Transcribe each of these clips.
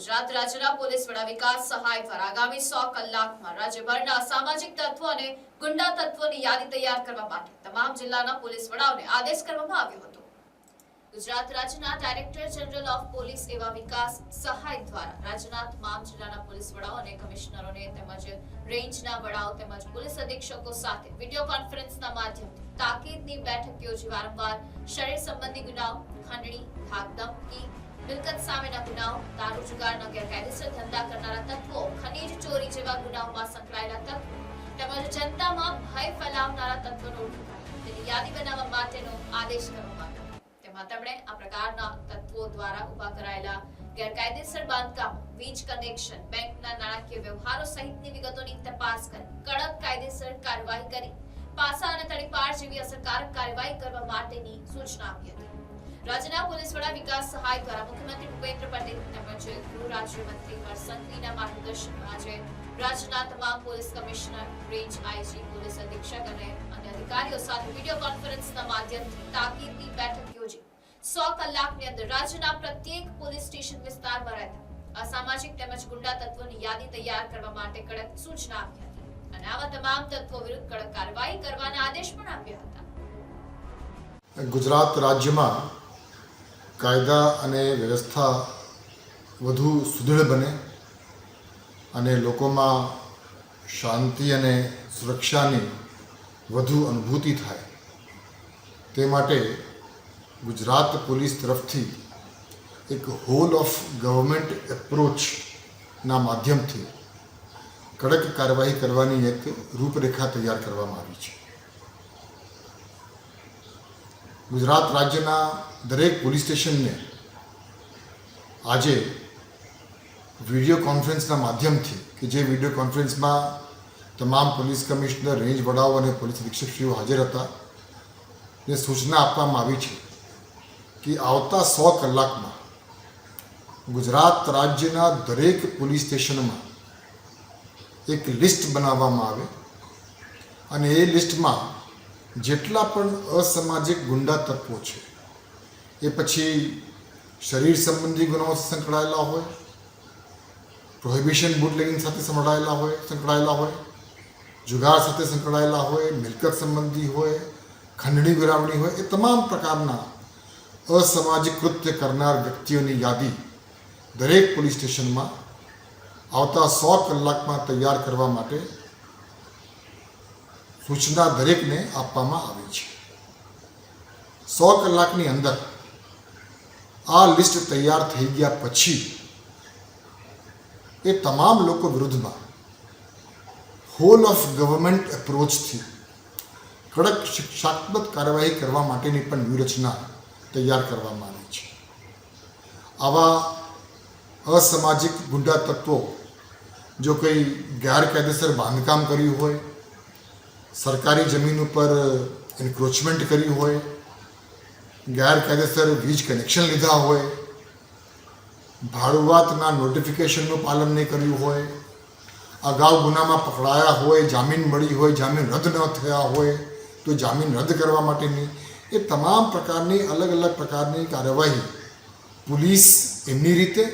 ગુજરાત રાજ્યના પોલીસ વડા વિકાસ સહાય દ્વારા આગામી સો કલાકમાં રાજ્યભરના અસામાજિક તત્વો અને ગુંડા તત્વોની યાદી તૈયાર કરવા માટે તમામ જિલ્લાના પોલીસ વડાઓને આદેશ કરવામાં આવ્યો હતો. ગુજરાત રાજ્યના ડાયરેક્ટર જનરલ ઓફ પોલીસ એવા વિકાસ સહાય દ્વારા રાજ્યના તમામ જિલ્લાના પોલીસ વડાઓ અને કમિશનરોને તેમજ રેન્જના વડાઓ તેમજ પોલીસ અધિક્ષકો સાથે વીડિયો કોન્ફરન્સના માધ્યમથી તાકીદની બેઠક યોજી વારંવાર શરીર સંબંધી ગુનાઓ, ખંડણી ધાક ધમકી મિલકત સામેના ગુનાઓ, દારૂ જુગારના ગેરકાયદેસર ધંધા કરનારા તત્વો, ખનીજ ચોરી જેવા ગુનાઓમાં સંકળાયેલા તત્વો તેમજ જનતામાં ભય ફેલાવનારા તત્વોનો તેની યાદી બનાવવા માટેનો આદેશ કરવામાં તેમાં તેમણે આ પ્રકારના તત્વો દ્વારા ઊભા કરાયેલા ગેરકાયદેસર બાંધકામ, વીજ કનેક્શન, બેંકના નાણાકીય વ્યવહારો સહિતની વિગતોની તપાસ કરી, કડક કાયદેસર કાર્યવાહી કરી, પાસા અને તડીપાર જેવી અસરકારક કાર્યવાહી કરવા માટેની સૂચના આપી હતી. રાજ્યના પોલીસ વડા વિકાસ સહાય દ્વારા મુખ્યમંત્રી ભૂપેન્દ્ર પટેલ તેમજ ગૃહ રાજ્યમંત્રી હર્ષ માર્ગદર્શનમાં આજે રાજ્યના તમામ police commissioner, range IG, police અધિક્ષક અને અન્ય અધિકારીઓ સાથે વીડિયો કોન્ફરન્સના માધ્યમથી તાકીદની બેઠક યોજી. સો કલાકની અંદર રાજ્યના પ્રત્યેક પોલીસ સ્ટેશન વિસ્તારમાં રહેતા અસામાજિક તેમજ ગુંડા તત્વોની યાદી તૈયાર કરવા માટે કડક સૂચના આપી હતી અને આવા તમામ તત્વો વિરુદ્ધ કડક કાર્યવાહી કરવાના આદેશ પણ આપ્યા હતા. ગુજરાત રાજ્યમાં કાયદા અને વ્યવસ્થા વધુ સુદૃઢ બને અને લોકોમાં શાંતિ અને સુરક્ષાની વધુ અનુભૂતિ થાય. તે માટે ગુજરાત પોલીસ તરફથી એક હોલ ઓફ ગવર્મેન્ટ એપ્રોચના માધ્યમથી કડક કાર્યવાહી કરવાની એક રૂપરેખા તૈયાર કરવામાં આવી છે. ગુજરાત રાજ્યના દરેક પોલીસ સ્ટેશનને આજે વીડિયો કોન્ફરન્સના માધ્યમથી કે જે વીડિયો કોન્ફરન્સમાં તમામ પોલીસ કમિશનર, રેન્જ વડાઓ અને પોલીસ અધિક્ષકશ્રીઓ હાજર હતા, ને સૂચના આપવામાં આવી છે કે આવતા સો કલાકમાં ગુજરાત રાજ્યના દરેક પોલીસ સ્ટેશનમાં એક લિસ્ટ બનાવવામાં આવે અને એ લિસ્ટમાં જેટલા પણ અસામાજિક ગુંડા તત્વો છે, એ પછી શરીર સંબંધી ગુનાઓ સંકળાયેલા હોય પ્રોહિબિશન બુટલેગિંગ સાથે સંકળાયેલા હોય સંકળાયેલા હોય, જુગાર સાથે સંકળાયેલા હોય, મિલકત સંબંધી હોય, ખંડણી ગુરાવણી હોય, એ તમામ પ્રકારના અસામાજિક કૃત્ય કરનાર વ્યક્તિઓની યાદી દરેક પોલીસ સ્ટેશનમાં આવતા સો કલાકમાં તૈયાર કરવા માટે સૂચના દરેકને આપવામાં આવી છે. સો કલાકની અંદર આ લિસ્ટ તૈયાર થઈ ગયા પછી એ તમામ લોકો વિરુદ્ધમાં હોલ ઓફ ગવર્મેન્ટ એપ્રોચથી કડક શિક્ષાત્મક કાર્યવાહી કરવા માટેની પણ વ્યૂહરચના તૈયાર કરવામાં આવી છે. આવા અસામાજિક ગુંડા તત્વો જો કોઈ ગેરકાયદેસર બાંધકામ કર્યું હોય સરકારી જમીન ઉપર એન્ક્રોચમેન્ટ કર્યું હોય ગેરકાયદેસર વીજ કનેક્શન લીધા હોય ભાડુઆતના નોટિફિકેશનનું પાલન નહીં કર્યું હોય અગાઉ ગુનામાં પકડાયા હોય જામીન મળી હોય જામીન રદ ન થયા હોય તો જામીન રદ કરવા માટેની એ તમામ પ્રકારની અલગ અલગ પ્રકારની કાર્યવાહી પોલીસ એમની રીતે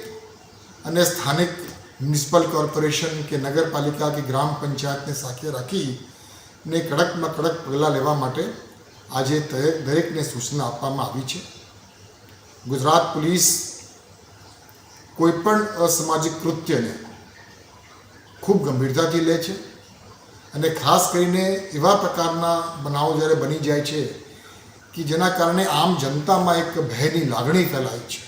અને સ્થાનિક મ્યુનિસિપલ કોર્પોરેશન કે નગરપાલિકા કે ગ્રામ પંચાયતને સાથે રાખી ને કડકમાં કડક પગલાં લેવા માટે આજે દરેક દરેકને સૂચના આપવામાં આવી છે. ગુજરાત પોલીસ કોઈપણ અસામાજિક કૃત્યને ખૂબ ગંભીરતાથી લે છે અને ખાસ કરીને એવા પ્રકારના બનાવો જ્યારે બની જાય છે કે જેના કારણે આમ જનતામાં એક ભયની લાગણી ફેલાય છે,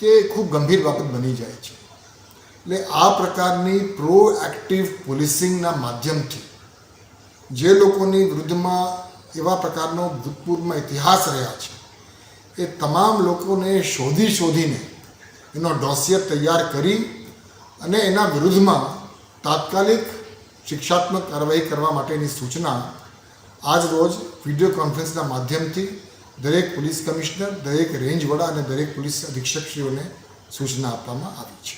તે ખૂબ ગંભીર બાબત બની જાય છે. એટલે આ પ્રકારની પ્રો એક્ટિવ પોલીસિંગના માધ્યમથી જે લોકોની વિરુદ્ધમાં એવા પ્રકારનો ભૂતપૂર્વમાં ઇતિહાસ રહ્યા છે, એ તમામ લોકોને શોધી શોધીને એનો ડોસિયર તૈયાર કરી અને એના વિરુદ્ધમાં તાત્કાલિક શિક્ષાત્મક કાર્યવાહી કરવા માટેની સૂચના આજ રોજ વીડિયો કોન્ફરન્સના માધ્યમથી દરેક પોલીસ કમિશનર, દરેક રેન્જ વડા અને દરેક પોલીસ અધિક્ષકશ્રીઓને સૂચના આપવામાં આવી છે.